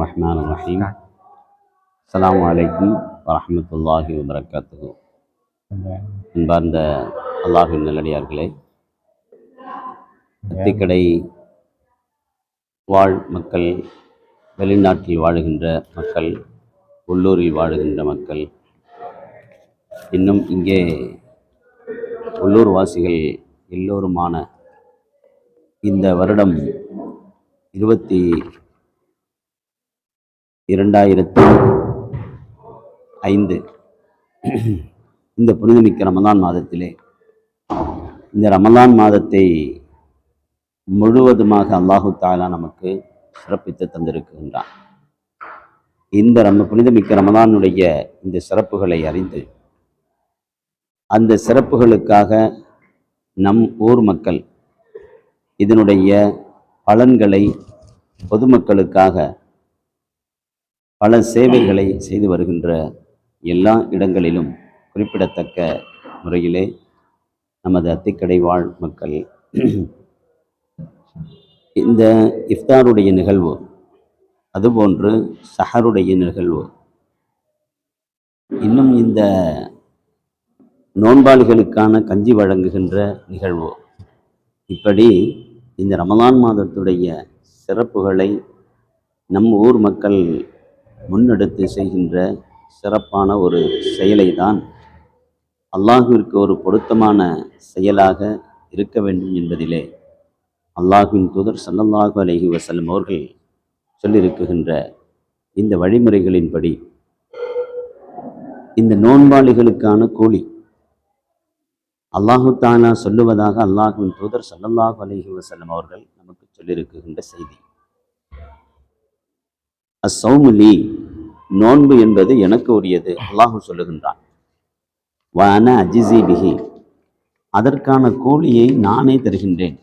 الرحمن الرحيم السلام عليكم ورحمة الله وبركاته அன்பார்ந்த அல்லாஹின் நல்லடியார்களே அத்திக்கடை வாழ் மக்கள் வெளிநாட்டில் வாழுகின்ற மக்கள் உள்ளூரில் வாழுகின்ற மக்கள் இன்னும் இங்கே உள்ளூர் வாசிகள் எல்லோருமான இந்த வருடம் இருபத்தி இரண்டாயிரத்தி ஐந்து. இந்த புனிதமிக்க ரமதான் மாதத்திலே இந்த ரமலான் மாதத்தை முழுவதுமாக அல்லாஹு தாலா நமக்கு சிறப்பித்து தந்திருக்கின்றான். இந்த ரம புனிதமிக்க ரமலானுடைய இந்த சிறப்புகளை அறிந்து அந்த சிறப்புகளுக்காக நம் ஊர் மக்கள் இதனுடைய பலன்களை பொதுமக்களுக்காக பல சேவைகளை செய்து வருகின்ற எல்லா இடங்களிலும் குறிப்பிடத்தக்க முறையிலே நமது அத்திக்கடை வாழ் மக்கள் இந்த இஃப்தாருடைய நிகழ்வு அதுபோன்று சஹருடைய நிகழ்வு இன்னும் இந்த நோன்பாளிகளுக்கான கஞ்சி வழங்குகின்ற நிகழ்வு இப்படி இந்த ரமதான் மாதத்துடைய சிறப்புகளை நம் ஊர் மக்கள் முன்னெடுத்து செய்கின்ற சிறப்பான ஒரு செயலை தான் அல்லாஹுவிற்கு ஒரு பொருத்தமான செயலாக இருக்க வேண்டும் என்பதிலே அல்லாஹுவின் தூதர் சல்லல்லாஹு அலஹி வஸல்லம் அவர்கள் சொல்லியிருக்குகின்ற இந்த வழிமுறைகளின்படி இந்த நோன்பாளிகளுக்கான கூலி அல்லாஹு தாலா சொல்லுவதாக அல்லாஹுவின் தூதர் சல்லல்லாஹு அலஹி வஸல்லம் அவர்கள் நமக்கு சொல்லியிருக்குகின்ற செய்தி. அசௌமுலி நோன்பு என்பது எனக்கு உரியது அல்லாஹு சொல்லுகின்றான். வான அஜிசி பிஹி அதற்கான கூலியை நானே தருகின்றேன்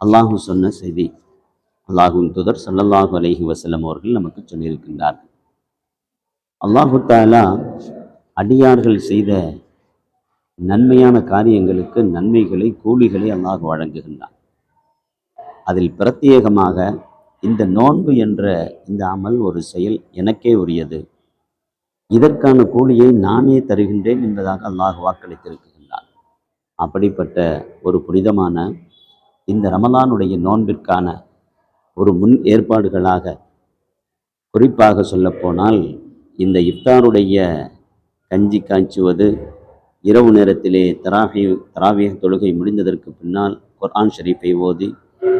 அல்லாஹு சொன்ன செய்தி. அல்லாஹும் துதர் சல்லல்லாஹு அலஹி வசலம் அவர்கள் நமக்கு சொல்லியிருக்கின்றார்கள் அல்லாஹு தாலா அடியார்கள் செய்த நன்மையான காரியங்களுக்கு நன்மைகளை கூலிகளை அல்லாஹ் வழங்குகின்றான். அதில் பிரத்யேகமாக இந்த நோன்பு என்ற இந்த அமல் ஒரு செயல் எனக்கே உரியது. இதற்கான கூலியை நானே தருகின்றேன் என்பதாக அல்லாஹ் வாக்களித்திருக்கின்றான். அப்படிப்பட்ட ஒரு புனிதமான இந்த ரமலானுடைய நோன்பிற்கான ஒரு முன் ஏற்பாடுகளாக குறிப்பாக சொல்லப்போனால் இந்த இஃப்தாருடைய கஞ்சி காய்ச்சுவது இரவு நேரத்திலே தராவி தராவிய தொழுகை முடிந்ததற்கு பின்னால் குர்ஆன் ஷரீஃபை ஓதி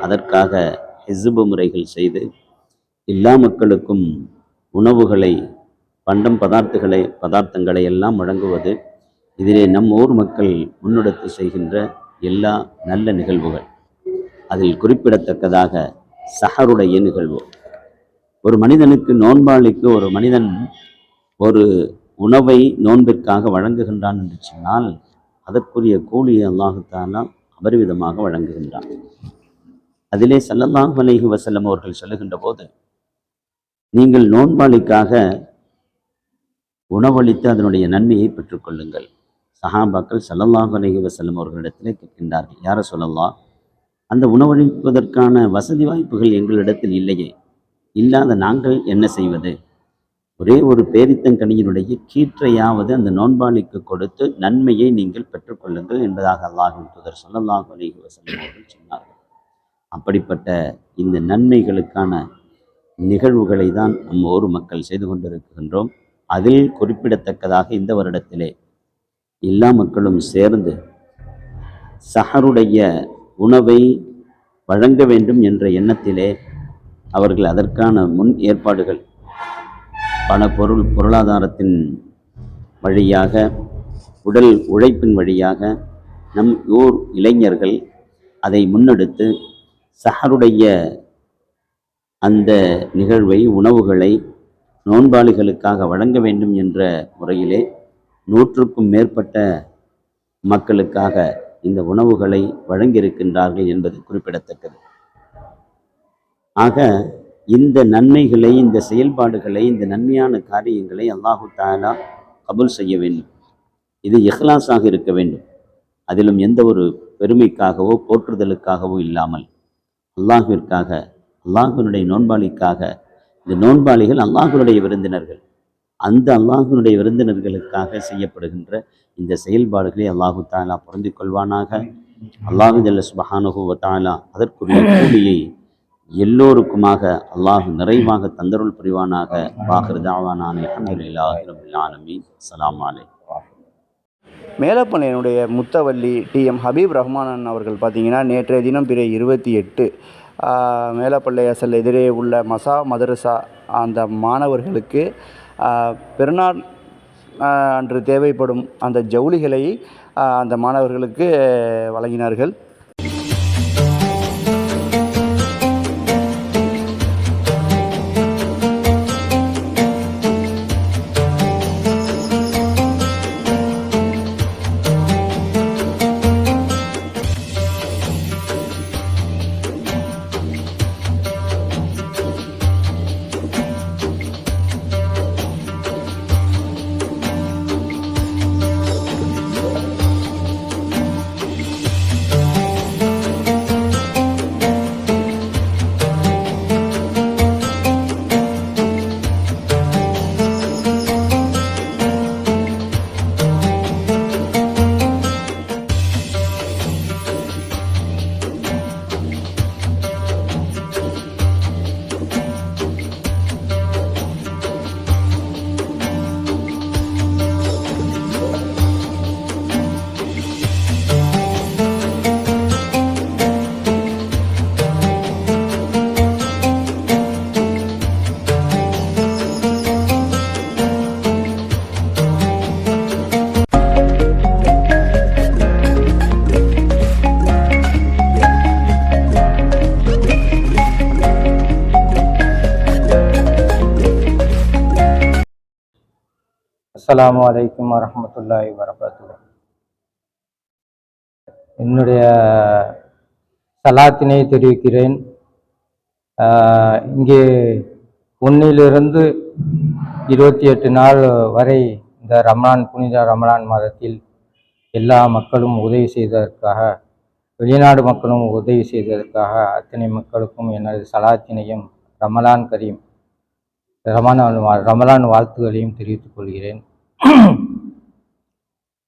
அதற்காக ஹிஸ்பு முறைகள் செய்து எல்லா மக்களுக்கும் உணவுகளை பண்டம் பதார்த்தங்களை பதார்த்தங்களை எல்லாம் வழங்குவது இதிலே நம் ஊர் மக்கள் முன்னெடுத்து செய்கின்ற எல்லா நல்ல நிகழ்வுகள். அதில் குறிப்பிடத்தக்கதாக சஹருடைய நிகழ்வு. ஒரு மனிதனுக்கு நோன்பாளிக்கு ஒரு மனிதன் ஒரு உணவை நோன்பிற்காக வழங்குகின்றான் என்று சொன்னால் அதற்குரிய கூலியை அல்லாஹுத்தாலா அபரிவிதமாக வழங்குகின்றான். அதிலே சல்லல்லாஹு அலைஹி வசல்லம் அவர்கள் சொல்லுகின்ற போது நீங்கள் நோன்பாளிக்காக உணவளித்து அதனுடைய நன்மையை பெற்றுக்கொள்ளுங்கள். சஹாபாக்கள் சல்லல்லாஹு வலைகி வசல்லம் அவர்களிடத்திலே கேட்கின்றார்கள் யார சொல்லலாம் அந்த உணவளிப்பதற்கான வசதி வாய்ப்புகள் எங்களிடத்தில் இல்லையே இல்லாத நாங்கள் என்ன செய்வது? ஒரே ஒரு பேரித்தங்கனியினுடைய கீற்றையாவது அந்த நோன்பாளிக்கு கொடுத்து நன்மையை நீங்கள் பெற்றுக்கொள்ளுங்கள் என்பதாக அல்லாஹின் தூதர் சொல்லல்லாஹ் அலைஹி வசல்லம் அவர்கள் சொன்னார்கள். அப்படிப்பட்ட இந்த நன்மைகளுக்கான நிகழ்வுகளை தான் நம்ம ஊர் மக்கள் செய்து கொண்டிருக்கின்றோம். அதில் குறிப்பிடத்தக்கதாக இந்த வருடத்திலே எல்லா மக்களும் சேர்ந்து சஹருடைய உணவை வழங்க வேண்டும் என்ற எண்ணத்திலே அவர்கள் அதற்கான முன் ஏற்பாடுகள் பண பொருள் பொருளாதாரத்தின் வழியாக உடல் உழைப்பின் வழியாக நம் ஊர் இளைஞர்கள் அதை முன்னெடுத்து சஹருடைய அந்த நிகழ்வை உணவுகளை நோன்பாளிகளுக்காக வழங்க வேண்டும் என்ற முறையிலே நூற்றுக்கும் மேற்பட்ட மக்களுக்காக இந்த உணவுகளை வழங்கியிருக்கின்றார்கள் என்பது குறிப்பிடத்தக்கது. ஆக இந்த நன்மைகளை இந்த செயல்பாடுகளை இந்த நன்மையான காரியங்களை அல்லாஹு தாலா கபுல் செய்ய வேண்டும். இது இஹ்லாஸாக இருக்க வேண்டும். அதிலும் எந்த ஒரு பெருமைக்காகவோ போற்றுதலுக்காகவோ இல்லாமல். அல்லாஹுவிற்காக அல்லாஹுனுடைய நோன்பாளிக்காக இந்த நோன்பாளிகள் அல்லாஹுனுடைய விருந்தினர்கள். அந்த அல்லாஹுனுடைய விருந்தினர்களுக்காக செய்யப்படுகின்ற இந்த செயல்பாடுகளை அல்லாஹு தாலா புரிந்து கொள்வானாக அல்லாஹு ஜல்ல சுபஹானஹு வ அதற்குரிய கூலியை எல்லோருக்குமாக அல்லாஹ் நிறைவாக தந்தருள் புரிவானாக. வாஹிர் தாவானான் அலாம் அலை ஆலமீன் முத்தவள்ளி டி எம் முத்தவள்ளி டிஎம் ஹபீப் ரஹ்மானன் அவர்கள் பார்த்தீங்கன்னா நேற்றைய தினம் பிற இருபத்தி எட்டு மேலப்பள்ளி அசல் எதிரே உள்ள மசா மதரசா அந்த மாணவர்களுக்கு பெருநாள் அன்று தேவைப்படும் அந்த ஜவுளிகளை அந்த மாணவர்களுக்கு வழங்கினார்கள். அஸ்ஸலாமு அலைக்கும் வரஹ்மத்துல்லாஹி வரகாத்துஹு. என்னுடைய சலாத்தினை தெரிவிக்கிறேன். இங்கே ஒன்றிலிருந்து இருபத்தி எட்டு நாள் வரை இந்த ரமலான் புனித ரமலான் மாதத்தில் எல்லா மக்களும் உதவி செய்ததற்காக வெளிநாடு மக்களும் உதவி செய்ததற்காக அத்தனை மக்களுக்கும் எனது சலாத்தினையும் ரமலான் கரீம் ரமலான் ரமலான் வாழ்த்துகளையும் தெரிவித்துக் கொள்கிறேன்.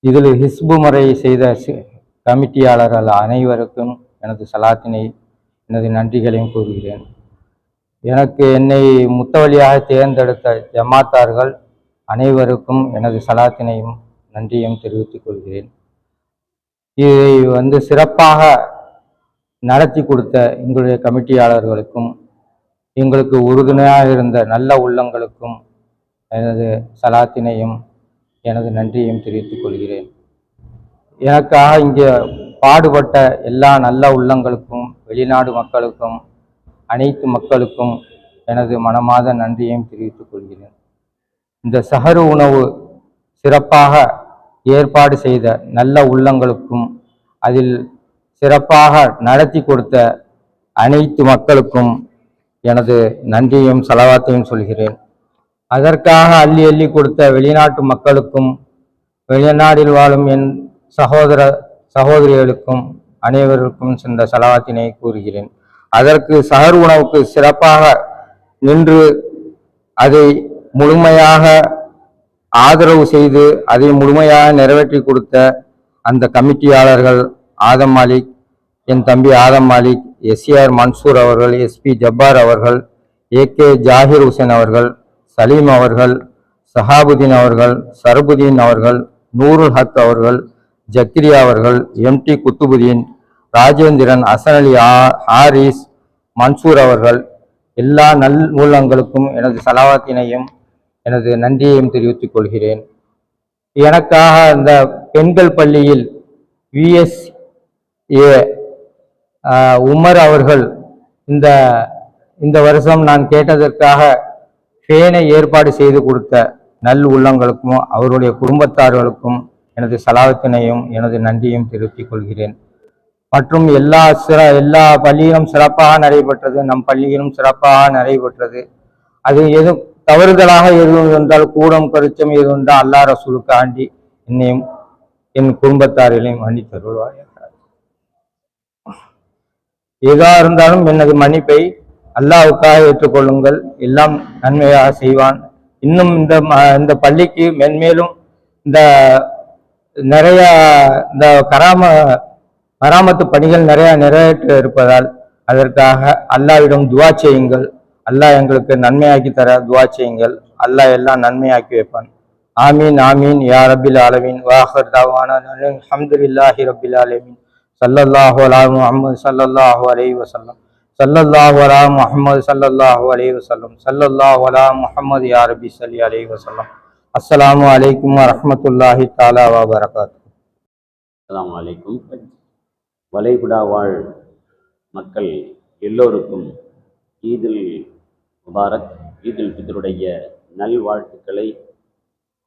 இதில் ஹிஸ்பு முறை செய்த கமிட்டியாளர்கள் அனைவருக்கும் எனது சலாத்தினை எனது நன்றிகளையும் கூறுகிறேன். எனக்கு என்னை முத்தவழியாக தேர்ந்தெடுத்த ஜமாத்தார்கள் அனைவருக்கும் எனது சலாத்தினையும் நன்றியும் தெரிவித்துக் கொள்கிறேன். இதை வந்து சிறப்பாக நடத்தி கொடுத்த எங்களுடைய கமிட்டியாளர்களுக்கும் எங்களுக்கு உறுதுணையாக இருந்த நல்ல உள்ளங்களுக்கும் எனது சலாத்தினையும் எனது நன்றியையும் தெரிவித்துக் கொள்கிறேன். எனக்காக இங்கே பாடுபட்ட எல்லா நல்ல உள்ளங்களுக்கும் வெளிநாடு மக்களுக்கும் அனைத்து மக்களுக்கும் எனது மனமாத நன்றியையும் தெரிவித்துக் கொள்கிறேன். இந்த சகரு உணவு சிறப்பாக ஏற்பாடு செய்த நல்ல உள்ளங்களுக்கும் அதில் சிறப்பாக நடத்தி கொடுத்த அனைத்து மக்களுக்கும் எனது நன்றியையும் செலவாத்தையும் சொல்கிறேன். அதற்காக அள்ளி அள்ளி கொடுத்த வெளிநாட்டு மக்களுக்கும் வெளிநாட்டில் வாழும் என் சகோதர சகோதரிகளுக்கும் அனைவருக்கும் சென்ற செலவாத்தினை கூறுகிறேன். அதற்கு சகர் உணவுக்கு சிறப்பாக நின்று அதை முழுமையாக ஆதரவு செய்து அதை முழுமையாக நிறைவேற்றி கொடுத்த அந்த கமிட்டியாளர்கள் ஆதம் மாலிக் என் தம்பி ஆதம் மாலிக் எஸ்ஏஆர் மன்சூர் அவர்கள் எஸ்பி ஜப்பார் அவர்கள் ஏகே ஜாகிர் ஹுசேன் அவர்கள் சலீம் அவர்கள் சஹாபுதீன் அவர்கள் சரபுதீன் அவர்கள் நூருல் ஹக் அவர்கள் ஜக்கிரியா அவர்கள் எம்டி குத்துபுதீன் ராஜேந்திரன் அசன் அலி ஆ- ஹாரிஸ் மன்சூர் அவர்கள். எல்லா நல் நூலங்களுக்கும் எனது சலாவாத்தினையும் எனது நன்றியையும் தெரிவித்துக் கொள்கிறேன். எனக்காக இந்த பெண்கள் பள்ளியில் விஎஸ் ஏ உமர் அவர்கள் இந்த இந்த வருஷம் நான் கேட்டதற்காக ஃபேனை ஏற்பாடு செய்து கொடுத்த நல் உள்ளங்களுக்கும் அவருடைய குடும்பத்தார்களுக்கும் எனது சலாவத்தினையும் எனது நன்றியும் தெரிவித்துக் கொள்கிறேன். மற்றும் எல்லா சிற எல்லா பள்ளியிலும் சிறப்பாக நடைபெற்றது நம் பள்ளியிலும் சிறப்பாக நடைபெற்றது. அது எது தவறுதலாக எதுவும் இருந்தால் கூடம் கருச்சம் எது இருந்தால் அல்லா ரசூலுக்கு ஆண்டி என்னையும் என் குடும்பத்தார்களையும் மன்னித்தருள்வாயாக எதா இருந்தாலும் எனது மன்னிப்பை அல்லாவுக்காக ஏற்றுக்கொள்ளுங்கள். எல்லாம் நன்மையாக செய்வான். இன்னும் இந்த ம- இந்த பள்ளிக்கு மென்மேலும் இந்த நிறைய இந்த கராம மராமத்து பணிகள் நிறைய நிறைவேற்ற இருப்பதால் அதற்காக அல்லாவிடம் துவா செய்யுங்கள். அல்லாஹ் எங்களுக்கு நன்மையாக்கி தர துவா செய்யுங்கள். அல்லாஹ் எல்லாம் நன்மையாக்கி வைப்பான். ஆமீன் ஆமீன். யா ரபில் ஆலமீன். வாஹர் தாவான. அல்ஹம்துலில்லாஹி ரபில் ஆலமீன். சல்லல்லாஹு அலா முஹம்மது சல்லல்லாஹு அலைஹி வசல்லம் சல்லல்லாஹ் வலா முஹம்மது சல்லல்லாஹு அலி வசல்லம் சல்லல்லாஹ் வலா முஹம்மது யா ரபி ஸல்லி அலைஹி வஸல்லம். அஸ்ஸலாமு அலைக்கும் வரஹ்மத்துல்லாஹி தஆலா வ பரகாத்துஹு. அலைக்கும். வளைகுடா வாழ் மக்கள் எல்லோருக்கும் ஈதுல் முபாரக் ஈதுல் ஃபித்ருடைய நல்வாழ்த்துக்களை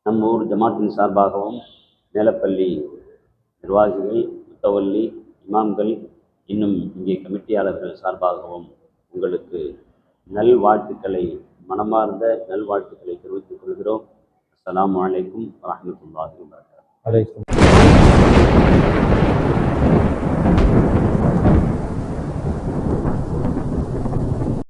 நம்ம ஊர் ஜமாத்தின் சார்பாகவும் மேலப்பள்ளி நிர்வாகிகள் முத்தவல்லி இமாம்கள் இன்னும் இங்கே கமிட்டியாளர்கள் சார்பாகவும் உங்களுக்கு நல்வாழ்த்துக்களை மனமார்ந்த நல்வாழ்த்துக்களை தெரிவித்துக் கொள்கிறோம். அஸ்ஸலாமு வலைக்கும் வரமத்துல்லாஹி வபரகாத்துஹு.